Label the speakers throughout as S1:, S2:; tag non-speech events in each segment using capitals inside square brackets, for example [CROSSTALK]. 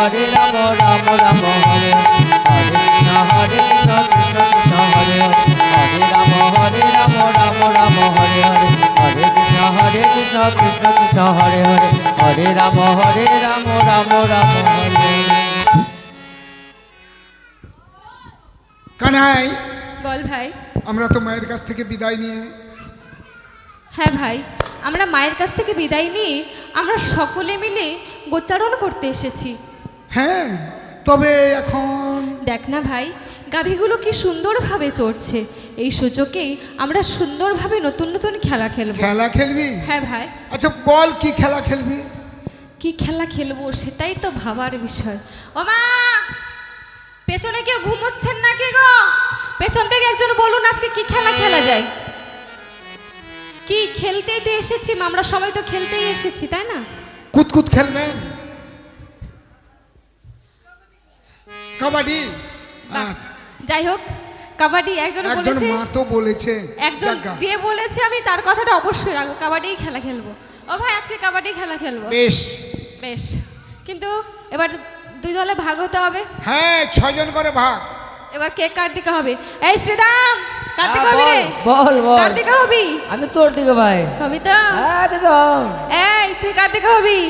S1: হরে রাম রাম রাম হরে হরে হরে কৃষ্ণ হরে হরে রাম হরে রাম রাম রাম হরে হরে হরে কৃষ্ণ হরে কৃষ্ণ কৃষ্ণ কৃষ্ণ হরে হরে হরে রাম হরে রাম রাম রাম হরে কানাই বল ভাই আমরা তো মায়ের কাছ থেকে বিদায় নিয়ে
S2: হ্যাঁ ভাই আমরা মায়ের কাছ থেকে বিদায় নিয়ে আমরা সকলে মিলে গোচারণ করতে এসেছি
S1: হ্যাঁ তবে এখন
S2: দেখ না ভাই গাভীগুলো কি সুন্দরভাবে চড়ছে এই সুযোগেই আমরা সুন্দরভাবে নতুন নতুন খেলা খেলবো
S1: খেলা খেলবি হ্যাঁ ভাই আচ্ছা বল কি খেলা খেলবি
S2: কি খেলা খেলবো সেটাই তো ভাবার বিষয় ও মা পেছনে কেউ ঘুমোচ্ছেন নাকি গো পেছন থেকে একজন বলুন আজকে কি খেলা খেলা যায় কি খেলতেই তো এসেছি আমরা সবাই তো খেলতেই এসেছি তাই না
S1: কুতকুত খেলবেন কাবাডি
S2: যাই হোক কাবাডি একজন বলেছে মা তো বলেছে একজন যে বলেছে আমি তার কথাটা অবশ্যই রাখবো কাবাডিই খেলা খেলবো ও ভাই আজকে কাবাডি খেলা খেলবো বেশ বেশ কিন্তু এবার দুই দলে ভাগ হতে হবে
S1: হ্যাঁ ছয়জন করে ভাগ
S2: এবার কে কার দিকে হবে এই শ্রীরাম কার দিকে হ্যাঁ, হবে রে বল বল কার দিকে হবি
S3: আমি তোর দিকে ভাই হবি তো একদম
S2: হ্যাঁ, এই তুই কার দিকে হবি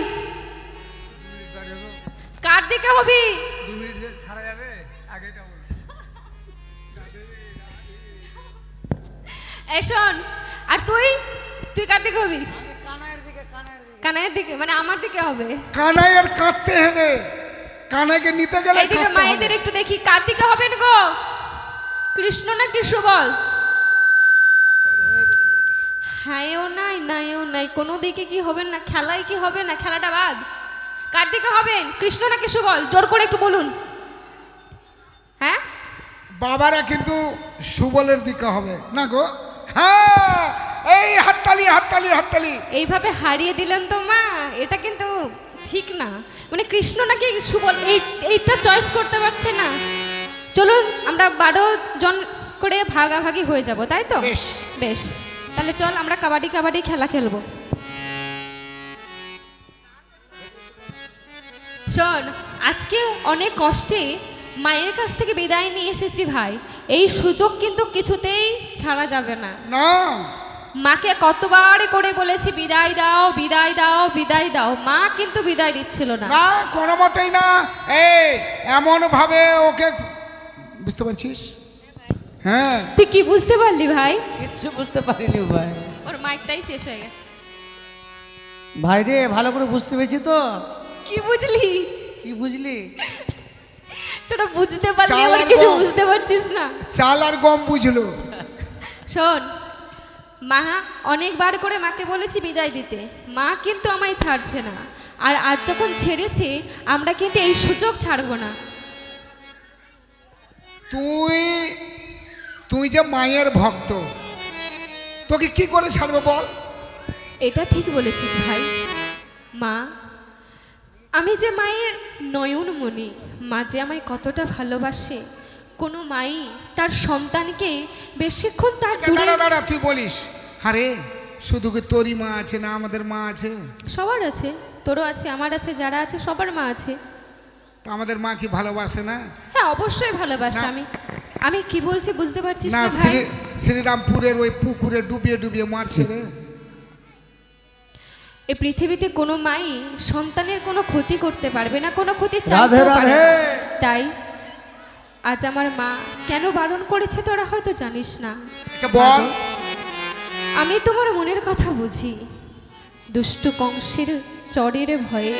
S2: কার দিকে হবি এই শোন আর তুই তুই কার দিকে হবি কানায়ের দিকে মানে আমার দিকে হবে
S1: কানায়ের কাঁদতে হবে কানাইকে নিতে গেলে এদিকে মায়েদের
S2: একটু দেখি কার দিকে হবেন গো কৃষ্ণ না কৃষ্ণ বল হায়ও নাই নাইও নাই কোনো দিকে কি হবেন না খেলায় কি হবে না খেলাটা বাদ কার দিকে হবেন কৃষ্ণ না কৃষ্ণ বল জোর করে একটু বলুন হ্যাঁ
S1: বাবারা কিন্তু সুবলের দিকে হবে না গো হ্যাঁ এই হাততালি হাততালি হাততালি
S2: এইভাবে হারিয়ে দিলেন তো মা এটা কিন্তু ঠিক না মানে কৃষ্ণ নাকি সুবল এই এইটা চয়েস করতে পারছে না চলুন আমরা বারো জন করে ভাগাভাগি হয়ে যাব তাই তো বেশ তাহলে চল আমরা কাবাডি কাবাডি খেলা খেলবো শোন আজকে অনেক কষ্টে মায়ের কাছ থেকে বিদায় নিয়ে এসেছি ভাই এই সুযোগ কিন্তু কিছুতেই ছাড়া যাবে না না মাকে কতবার করে বলেছি বিদায় দাও বিদায় দাও বিদায় দাও মা কিন্তু বিদায় দিচ্ছিল না
S1: না কোনো মতেই না এই এমন ভাবে ওকে বুঝতে পারছিস হ্যাঁ
S2: তুই কি বুঝতে পারলি ভাই
S3: কিচ্ছু বুঝতে পারিনি ভাই
S2: ওর মাইকটাই শেষ হয়ে গেছে
S3: ভাই রে ভালো করে বুঝতে পেরেছি তো কি বুঝলি কি বুঝলি
S2: তোরা বুঝতে পারলি কিছু বুঝতে পারছিস না
S1: চাল আর গম বুঝলো
S2: শোন মা অনেকবার করে মাকে বলেছি বিদায় দিতে মা কিন্তু আমায় ছাড়ছে না আর আজ যখন ছেড়েছি আমরা কিন্তু এই সুযোগ ছাড়বো না
S1: তুই তুই যে মায়ের ভক্ত তোকে কি করে ছাড়বো বল
S2: এটা ঠিক বলেছিস ভাই মা আমি যে মায়ের নয়নমণি মা যে আমায় কতটা ভালোবাসে কোনো মাই তার সন্তানকে বেশিক্ষণ তার আচ্ছা, দাঁড়া
S1: দাঁড়া তুই বলিস আরে শুধু কি তোরই মা আছে না আমাদের মা আছে
S2: সবার আছে তোরও আছে আমার আছে যারা আছে সবার মা আছে
S1: আমাদের মা কি ভালোবাসে না
S2: হ্যাঁ অবশ্যই ভালোবাসে আমি আমি কি বলছি বুঝতে পারছিস না ভাই
S1: শ্রীরামপুরের ওই পুকুরে ডুবিয়ে ডুবিয়ে মারছে রে
S2: এই পৃথিবীতে কোনো মাই সন্তানের কোনো ক্ষতি করতে পারবে না কোনো ক্ষতি রাধে তাই আজ আমার মা কেন বারণ করেছে তোরা হয়তো জানিস না আচ্ছা, আমি তোমার মনের কথা বুঝি দুষ্ট কংসের চরের ভয়ে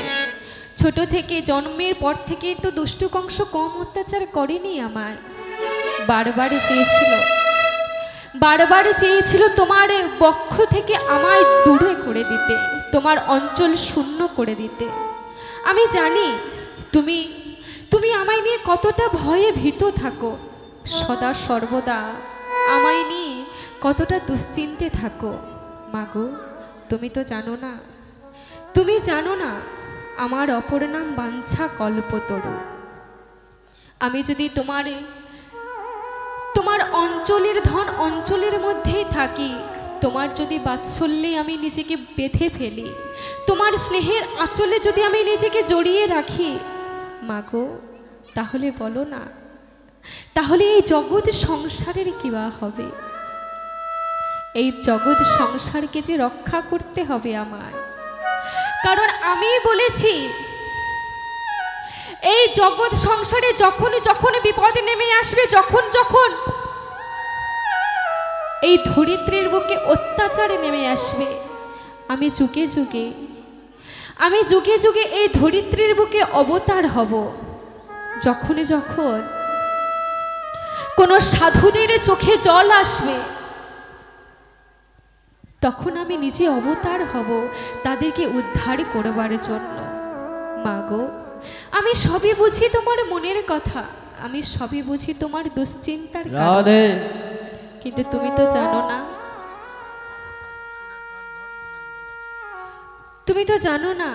S2: ছোট থেকে জন্মের পর থেকে তো দুষ্ট কংস কম অত্যাচার করেনি আমায় বারবারই চেয়েছিল বারবার চেয়েছিল তোমার বক্ষ থেকে আমায় দূরে করে দিতে তোমার অঞ্চল শূন্য করে দিতে আমি জানি তুমি তুমি আমায় নিয়ে কতটা ভয়ে ভীত থাকো সদা সর্বদা আমায় নিয়ে কতটা দুশ্চিন্তে থাকো মাগো তুমি তো জানো না তুমি জানো না আমার অপর নাম বাঞ্ছা কল্পতরু আমি যদি তোমার তোমার অঞ্চলের ধন অঞ্চলের মধ্যেই থাকি তোমার যদি বাৎসল্যে আমি নিজেকে বেঁধে ফেলি তোমার স্নেহের আঁচলে যদি আমি নিজেকে জড়িয়ে রাখি মাগো তাহলে বলো না তাহলে এই জগৎ সংসারের কিবা হবে এই জগৎ সংসারকে যে রক্ষা করতে হবে আমার কারণ আমি বলেছি এই জগৎ সংসারে যখন যখন বিপদ নেমে আসবে যখন যখন এই ধরিত্রীর বুকে অত্যাচারে নেমে আসবে আমি যুগে যুগে আমি যুগে যুগে এই ধরিত্রীর বুকে অবতার হব যখনে যখন কোনো সাধুদের চোখে জল আসবে তখন আমি নিজে অবতার হব তাদেরকে উদ্ধার করবার জন্য মা গো আমি সবই বুঝি তোমার মনের কথা আমি সবই বুঝি তোমার দুশ্চিন্তার কারণ কিন্তু তুমি তো জানো না তুমি তো জানো না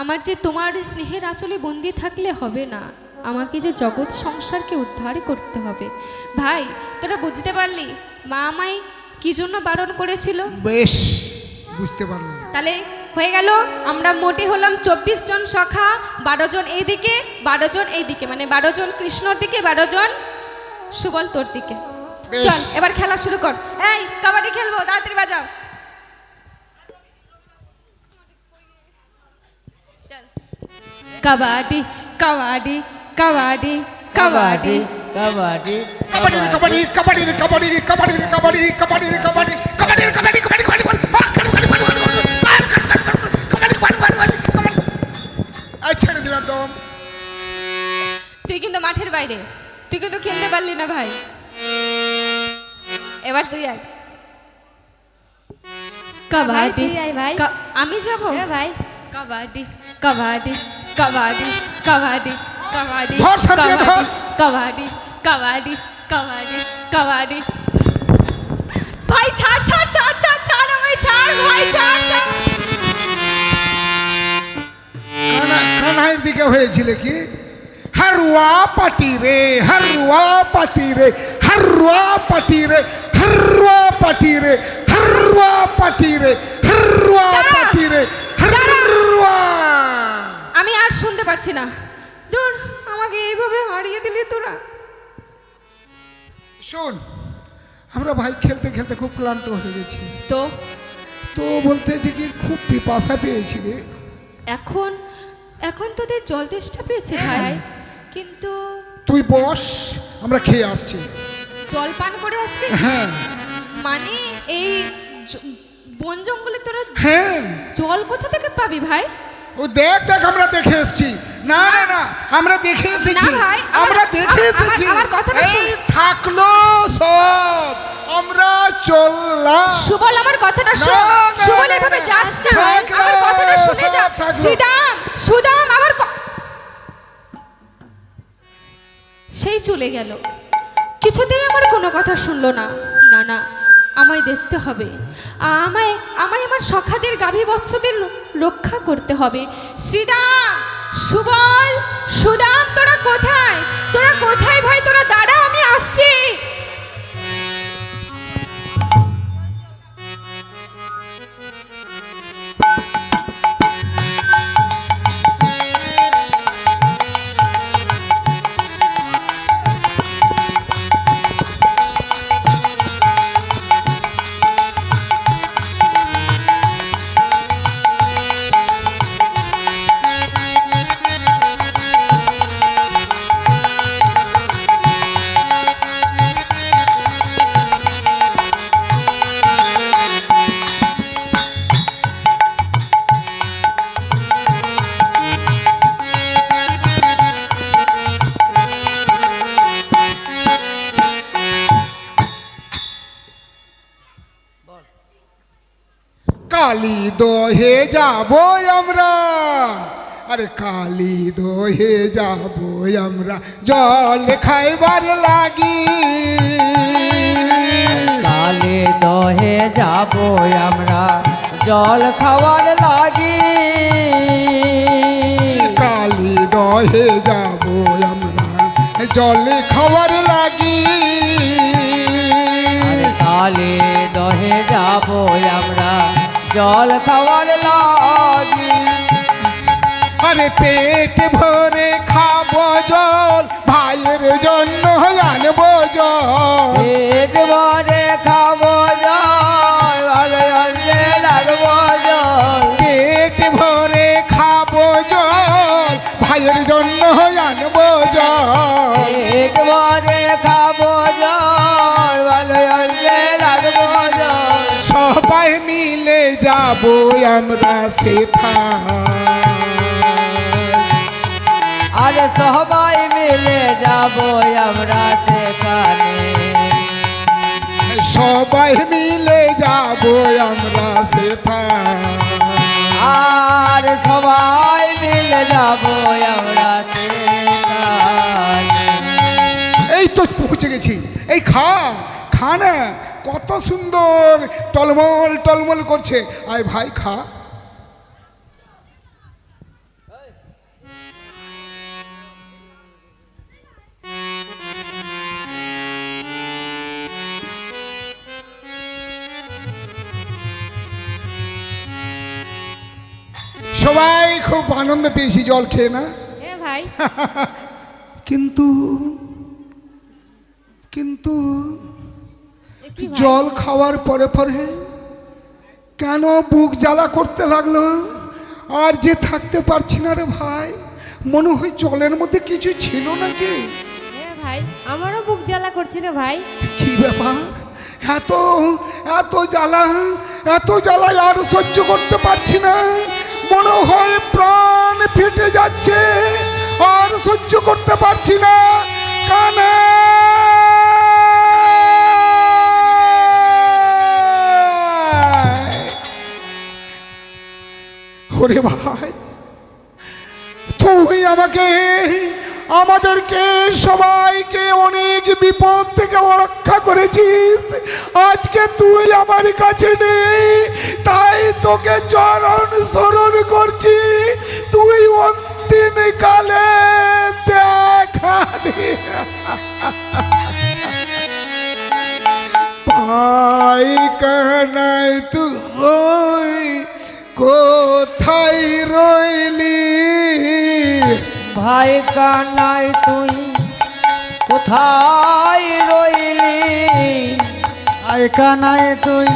S2: আমার যে তোমার স্নেহের আঁচলে বন্দি থাকলে হবে না আমাকে যে জগৎ সংসারকে উদ্ধার করতে হবে ভাই তোরা বুঝতে পারলি মা আমায় কি জন্য বারণ করেছিল
S1: বেশ বুঝতে পারলাম
S2: তাহলে হয়ে গেল আমরা মোটে হলাম চব্বিশ জন সখা বারো জন এইদিকে বারো জন এইদিকে মানে বারো জন কৃষ্ণর দিকে বারো জন সুবল তোর দিকে চল এবার খেলা শুরু কর এই কাবাডি খেলবো তাড়াতাড়ি বাজাও কাবাডি কাবাডি কাবাডি কাবাডি
S3: কাবাডি
S1: কাবাডি কাবাডি কাবাডি কাবাডি কাবাডি কাবাডি কাবাডি কাবাডি কাবাডি কাবাডি ছেড়ে দিলাম
S2: তুই কিন্তু মাঠের বাইরে তুই কিন্তু খেলতে পারলি না ভাই এবার তুই আয় কাবাডি ভাই আমি যাবো হ্যাঁ ভাই কাবাডি কাবাডি কাবাডি কাবাডি কাবাডি
S1: কাবাডি
S2: কাবাডি কাবাডি কাবাডি ভাই ছাড় ছাড় ছাড় ছাড় ছাড় আমায় ছাড় ভাই ছাড়
S1: কানাইয়ের দিকে হয়েছিল কি হারুয়া পাটি রে হারুয়া পাটি রে হারুয়া পাটি রে হর্রা পাটি রে হর্রা পাটি রে হর্রা পাটি রে হর্রা
S2: আমি আর শুনতে পারছি না দূর আমাকে এইভাবে হারিয়ে দিলি তোরা
S1: শোন আমরা ভাই খেলতে খেলতে খুব ক্লান্ত হয়ে গেছি তো তো বলতে যে কি খুব পিপাসা পেয়েছি রে
S2: এখন এখন তোদের জল তেষ্টা পেয়েছে হ্যাঁ, ভাই কিন্তু
S1: তুই বস আমরা খেয়ে আসছি
S2: জল পান করে আসবি হ্যাঁ মানে এই বন জঙ্গলে তোরা হ্যাঁ জল কোথা থেকে পাবি ভাই
S1: ও দেখ দেখ আমরা দেখে এসেছি না না না আমরা দেখে এসেছি আমরা দেখে এসেছি এই থাকলো সব আমরা চললাম
S2: সুবল আমার কথাটা শোন সুবল এভাবে যাস না আমার কথাটা শুনে যা সুদাম সুদাম আমার সেই চলে গেল কিছুতেই আমার কোনো কথা শুনল না না না আমায় দেখতে হবে আমায় আমায় আমার সখাদের গাভী বৎসদের রক্ষা করতে হবে শ্রীদা সুবল সুদাম তোরা কোথায় তোরা কোথায় ভাই তোরা দাঁড়া আমি আসছি
S1: কালি দোহে যাবো আমরা আরে কালি দোহে যাবো আমরা জল খাইবার লাগি
S3: কালি দোহে যাবো আমরা জল খাওয়ার লাগি
S1: কালি দহে যাবো আমরা জল খাওয়ার লাগি
S3: কালি দহে যাবো আমরা জল খাওয়ার লাগি আরে
S1: মানে পেট ভরে খাবো জল ভাইয়ের জন্য আনবো জল
S3: পেট ভরে খাবো জল
S1: পেট ভরে খাবো জল ভাইয়ের জন্য হয়ান জল
S3: পেট ভরে খাবো
S1: যাবো আমরা সেথা
S3: আর সবাই মিলে যাব আমরা সেখানে
S1: সবাই মিলে যাব আমরা সেথা
S3: আর সবাই মিলে যাব আমরা
S1: এই তো পৌঁছে গেছি এই খা খা না কত সুন্দর টলমল টলমল করছে আয় ভাই খা সবাই খুব আনন্দ পেয়েছি জল খেয়ে না ভাই [LAUGHS] কিন্তু কিন্তু জল খাওয়ার পরে পরে কেন বুক জ্বালা করতে লাগলো আর যে থাকতে পারছি না রে ভাই মনে হয় জলের মধ্যে কিছু ছিল নাকি
S2: ভাই আমারও বুক জ্বালা করছে রে ভাই
S1: কি ব্যাপার এত এত জ্বালা এত জ্বালা আর সহ্য করতে পারছি না মনে হয় প্রাণ ফেটে যাচ্ছে আর সহ্য করতে পারছি না কানা করে ভাই তুই আমাকে আমাদেরকে সবাইকে অনেক বিপদ থেকে রক্ষা করেছিস আজকে তুই আমার কাছে নেই তাই তোকে চরণ স্মরণ করছি তুই অন্তিম কালে দেখা ভাই কানাই তুই কোথায় রইলি
S3: ভাই কানাই তুই কোথায় রইলি ভাই কানাই তুই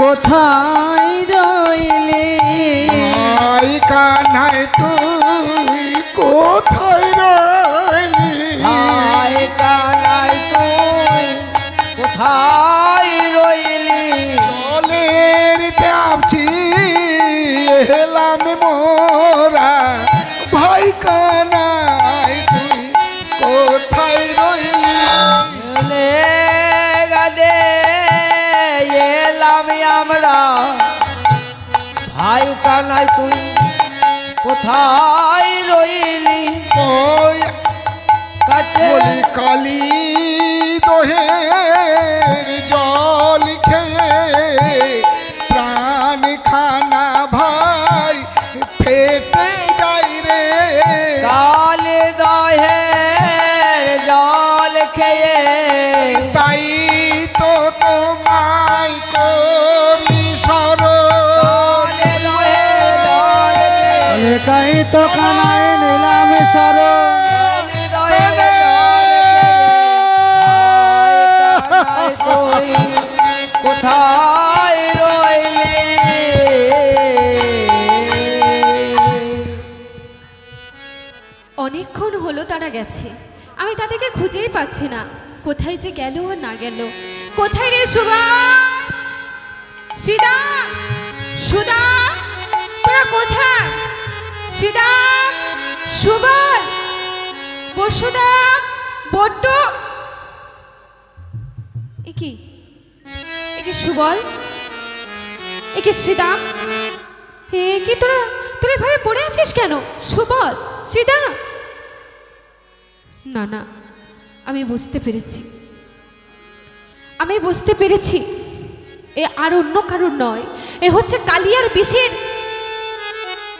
S3: কোথায় রইলি
S1: ভাই কানাই তুই কোথায় রইলি
S3: কোথায় তুই কোথায় রইলি
S1: কালী দোহে
S3: তাই তো কানায় সরো
S2: অনেকক্ষণ হলো তারা গেছে আমি তাদেরকে খুঁজেই পাচ্ছি না কোথায় যে গেল আর না গেল কোথায় রে সুভাষ সুদা সুদা তোরা কোথায় সুবল একে একে সুবল একে হে কি তোরা তোরা এভাবে পড়ে আছিস কেন সুবল না না আমি বুঝতে পেরেছি আমি বুঝতে পেরেছি এ আর অন্য কারণ নয় এ হচ্ছে কালিয়ার বিশের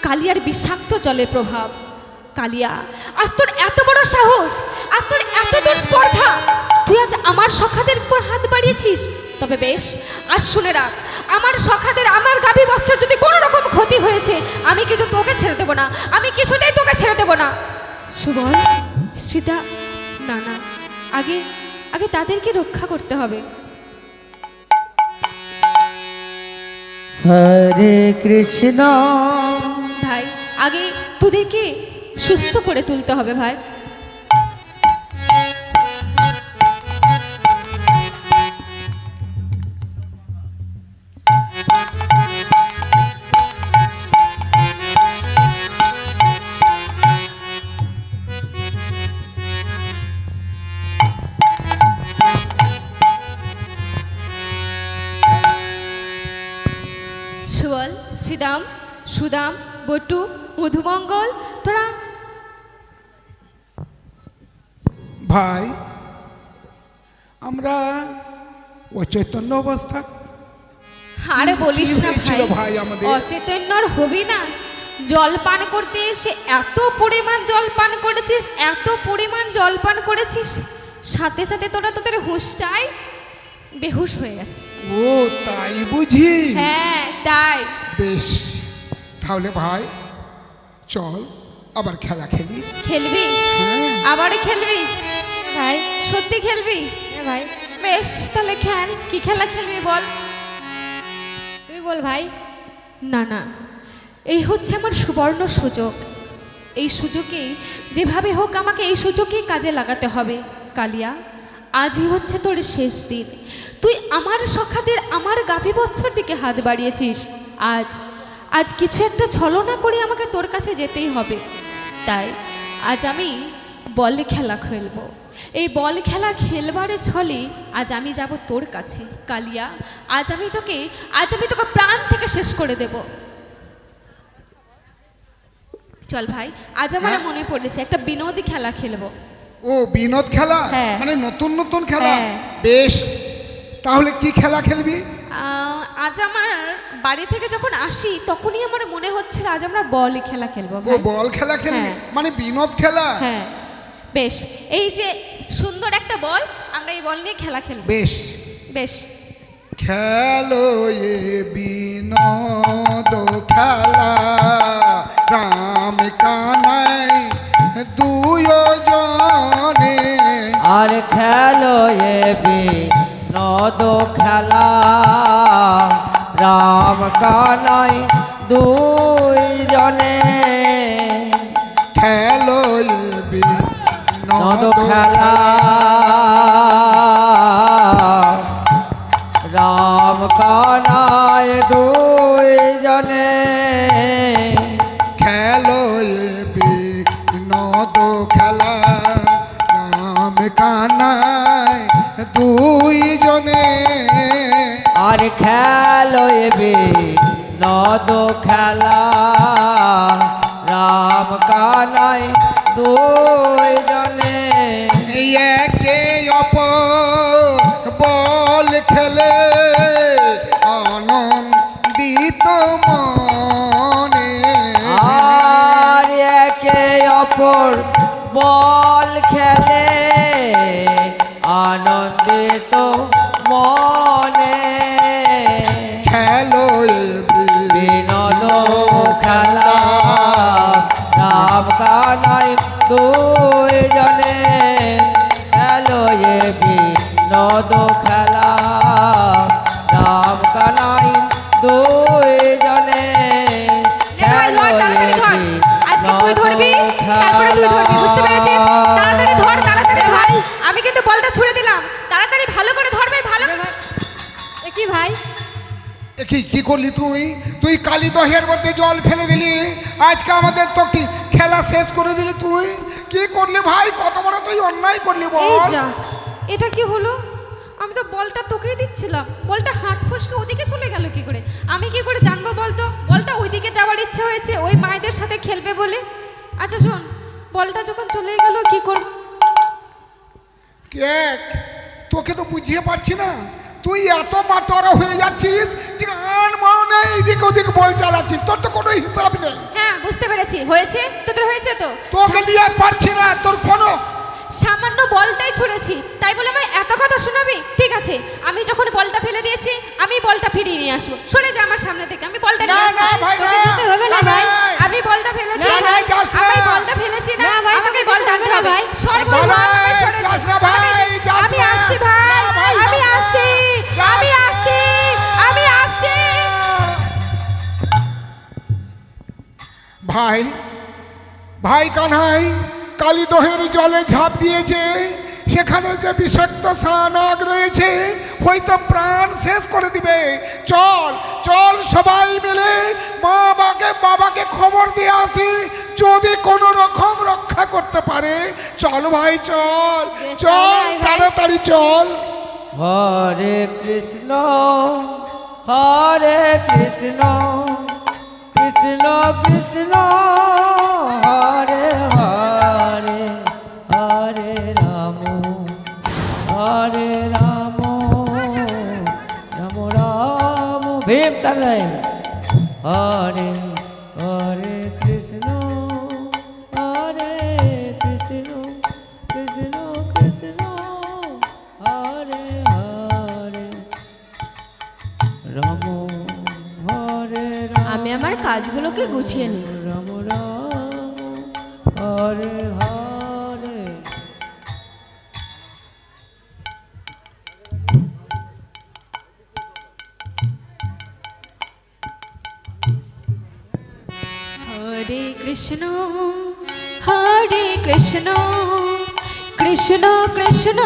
S2: কালিয়ার বিষাক্ত জলের প্রভাব কালিয়া আজ তোর এত বড় সাহস আজ তোর এত দূর স্পর্ধা তুই আজ আমার সখাদের উপর হাত বাড়িয়েছিস তবে বেশ আজ শুনে রাখ আমার সখাদের আমার গাভী বস্ত্রের যদি কোনো রকম ক্ষতি হয়েছে আমি কিন্তু তোকে ছেড়ে দেবো না আমি কিছুতেই তোকে ছেড়ে দেবো না সুবল সীতা না না আগে আগে তাদেরকে রক্ষা করতে হবে
S3: হরে কৃষ্ণ
S2: ভাই আগে তোদেরকে সুস্থ করে তুলতে হবে ভাই সুবল শ্রীদাম সুদাম বটু মধুমঙ্গল তোরা
S1: ভাই আমরা অচৈতন্য অবস্থা
S2: আরে বলিস না ভাই অচেতন্যর হবি না জল পান করতে এসে এত পরিমাণ জল পান করেছিস এত পরিমাণ জল পান করেছিস সাথে সাথে তোরা তোদের হুশটাই বেহুশ হয়ে গেছে
S1: ও তাই বুঝি
S2: হ্যাঁ তাই
S1: বেশ তাহলে ভাই চল আবার খেলা খেলি খেলবি হ্যাঁ।
S2: আবার খেলবি হ্যাঁ। ভাই সত্যি খেলবি হ্যাঁ ভাই বেশ তাহলে খেল কি খেলা খেলবি বল তুই বল ভাই না না এই হচ্ছে আমার সুবর্ণ সুযোগ এই সুযোগে যেভাবে হোক আমাকে এই সুযোগে কাজে লাগাতে হবে কালিয়া আজই হচ্ছে তোর শেষ দিন তুই আমার সখাদের আমার গাভী বৎসর দিকে হাত বাড়িয়েছিস আজ আজ কিছু একটা ছলনা করে আমাকে তোর কাছে যেতেই হবে তাই আজ আমি বল খেলা খেলব এই বল খেলা খেলবারে ছলে আজ আমি যাব তোর কাছে কালিয়া আজ আমি তোকে আজ আমি তোকে প্রাণ থেকে শেষ করে দেব চল ভাই আজ আমার হ্যাঁ। মনে পড়েছে একটা বিনোদী খেলা খেলবো
S1: ও বিনোদ খেলা হ্যাঁ। মানে নতুন নতুন খেলা হ্যাঁ। বেশ তাহলে কি খেলা খেলবি
S2: আজ আমার বাড়ি থেকে যখন আসি তখনই আমার মনে হচ্ছে আজ আমরা বল খেলা খেলবো
S1: বল খেলা খেলবো হ্যাঁ। মানে বিনোদ খেলা
S2: হ্যাঁ বেশ এই যে সুন্দর একটা বল আমরা এই বল নিয়ে খেলা খেলব বেশ বেশ
S1: খেলো এ বিনোদ খেলা রাম কানাই জনে
S3: আর খেলো এ বিনোদ মদ খেলা রাম কানাই দুই জনে
S1: খেলো নদ খেলা মনে
S3: আর খেলো এবে নদ খেলা রাম কানাই দুই জনে
S1: একে অপ বল খেলে আনন্দিত মনে
S3: আর একে অপর বল খেলে আনন্দ দুইজনে খেলো এ বিনোদ খেলা রাম কালাই দুইজনে
S2: খেলো এ বিনোদ খেলা আমি কিন্তু বলটা ছুড়ে দিলাম তাড়াতাড়ি ভালো করে ধরবে ভালো কি ভাই
S1: কি কি করলি তুই তুই কালী দহের মধ্যে জল ফেলে দিলি আজকে আমাদের তো কি খেলা শেষ করে দিলি তুই করলি ভাই কত বড় তুই অন্যায় করলি
S2: বল এটা কি হলো আমি তো বলটা তোকেই দিচ্ছিলাম বলটা হাত ফসকে ওদিকে চলে গেল কি করে আমি কি করে জানবো বলতো বলটা ওইদিকে যাওয়ার ইচ্ছে হয়েছে ওই মায়েদের সাথে খেলবে বলে আচ্ছা শোন বলটা যখন চলে গেল কি করব
S1: কেক তোকে তো বুঝিয়ে পারছি না তুই এত মাতর হয়ে যাচ্ছিস যে আন মানে এদিক ওদিক বল তোর তো কোনো হিসাব নেই
S2: হ্যাঁ বুঝতে পেরেছি হয়েছে তোদের হয়েছে তো
S1: তোকে পারছি না তোর কোনো
S2: সামান্য বলটাই ছুঁড়েছি তাই বলে আমার এত কথা শোনাবি ঠিক আছে আমি যখন বলটা ফেলে দিয়েছি আমি বলটা ফিরিয়ে নিয়ে আসবো সরে যা আমার সামনে থেকে আমি বলটা নিয়ে হবে না ভাই আমি বলটা ফেলেছি আমি বলটা ফেলেছি না আমাকে বলটা আনতে হবে
S1: সরে সরে আমি
S2: আসছি ভাই আমি আসছি আমি
S1: ভাই ভাই কানহাই কালীদহের জলে ঝাঁপ দিয়েছে সেখানে যে বিষাক্ত সানাগ রয়েছে হয়তো প্রাণ শেষ করে দিবে চল চল সবাই মিলে মা বাবাকে বাবাকে খবর দিয়ে আসি যদি কোনো রকম রক্ষা করতে পারে চল ভাই চল চল তাড়াতাড়ি চল
S3: হরে কৃষ্ণ হরে কৃষ্ণ কৃষ্ণ কৃষ্ণ হরে হরে হরে রাম হরে রাম রাম রাম ভীম তাহলে হরে
S2: কাজগুলোকে গুছিয়ে নিই
S3: রাম রাম হরে হরে
S2: হরে কৃষ্ণ হরে কৃষ্ণ কৃষ্ণ কৃষ্ণ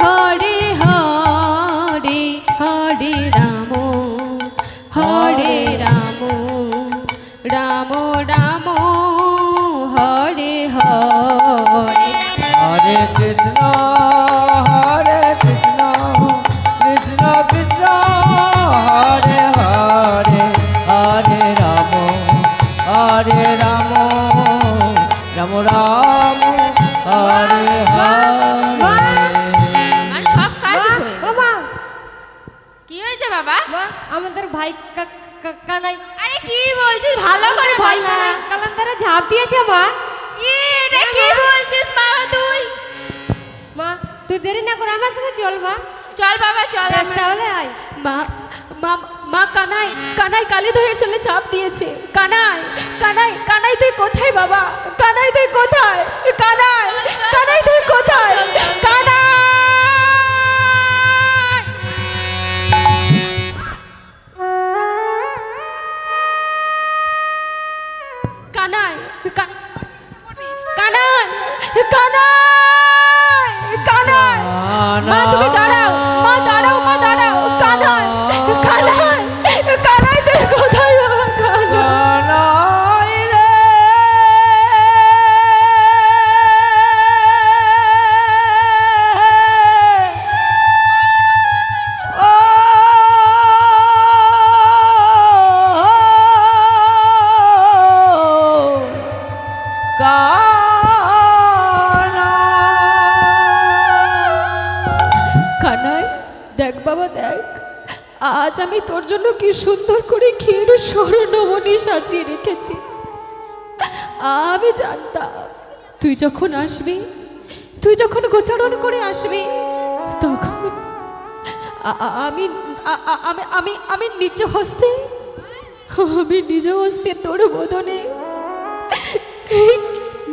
S2: হরে হরে রাম রাম হরে হরে
S3: হরে কৃষ্ণ হরে কৃষ্ণ কৃষ্ণ কৃষ্ণ হরে হরে হরে রাম হরে রাম রাম রাম হরে হরে
S2: কি হয়েছে বাবা
S4: আমাদের ভাই কাকা নাই
S2: কি বলছিস ভালো করে বল না হ্যাঁ।
S4: কালান্দারে ঝাঁপ দিয়েছে মা
S2: কি এটা কি বলছিস মা তুই
S4: মা তুই দেরি না করে আমার সাথে চল মা
S2: চল বাবা চল
S4: আমরা হলে আয় মা মা মা কানাই কানাই কালী ধরে চলে চাপ দিয়েছে কানাই কানাই কানাই তুই কোথায় বাবা কানাই তুই কোথায় কানাই কানাই তুই কোথায় কানাই কানাই কানাই মা তুমি বাবা দেখ আজ আমি তোর জন্য কি সুন্দর করে ক্ষীর স্মরণমণি সাজিয়ে রেখেছি আমি জানতাম তুই যখন আসবি তুই যখন গোচারণ করে আসবি তখন আমি আমি আমি আমি নিজ হস্তে আমি নিজ হস্তে তোর বদনে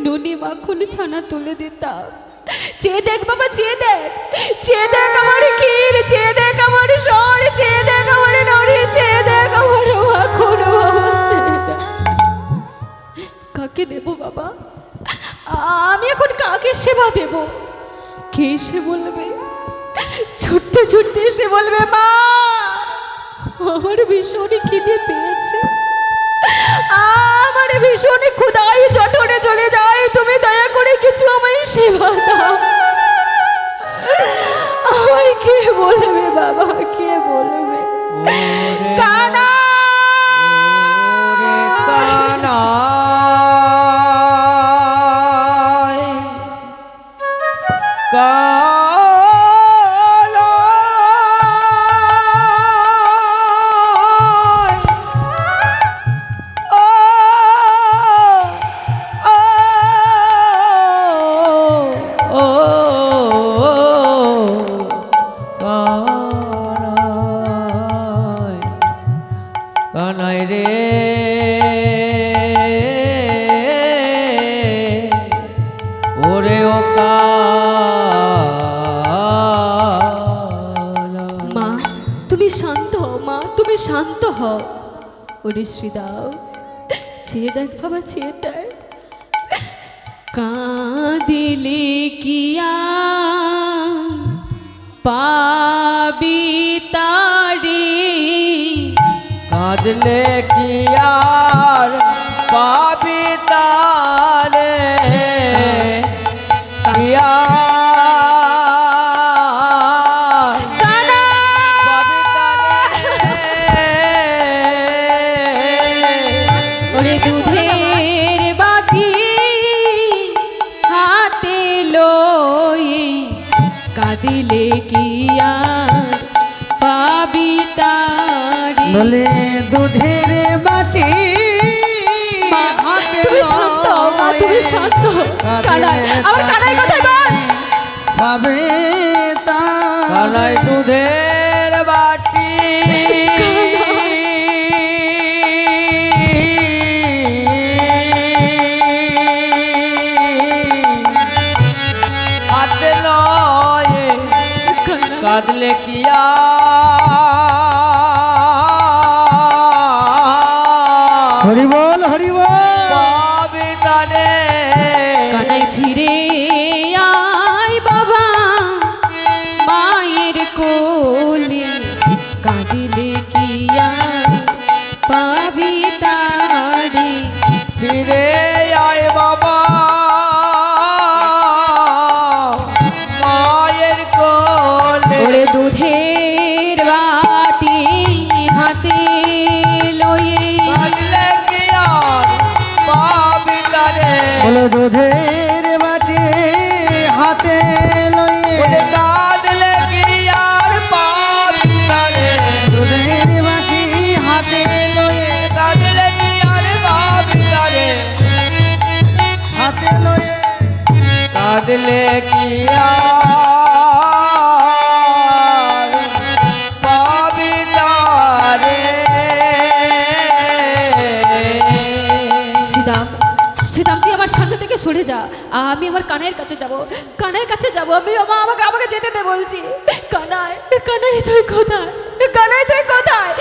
S4: নুনি মাখন ছানা তুলে দিতাম চেয়ে দেখ বাবা চেয়ে দেখ চেয়ে দেখ আমার ক্ষীর চেয়ে দেখ আমার স্বর চেয়ে দেখ আমার নড়ি চেয়ে দেখ আমার মাখন বাবা কাকে দেব বাবা আমি এখন কাকে সেবা দেব কে সে বলবে ছুটতে ছুটতে সে বলবে মা আমার ভীষণ খিদে পেয়েছে আমার ভীষণ শান্ত হও ওরে শ্রীদাও চেয়ে দেখ বাবা চেয়ে দেয় কাঁদিলে কিয়া তারি কাঁদলে কিয়ার পাবি তারে কিয়া শান্ত কানাই আমার কানাই কোথায় বল ভাবে কানাই দুধে লাঠি হাতে লইয়ে কাঁদলে কি আর পাবে দুধের বাটি হাতে লইয়ে কাঁদলে কি আর পাবে হাতে লইয়ে সরে যা আমি আমার কানের কাছে যাব কানের কাছে যাব আমি আমাকে আমাকে যেতে দে বলছি কানায় কানাই তুই কোথায় কানাই তুই কোথায়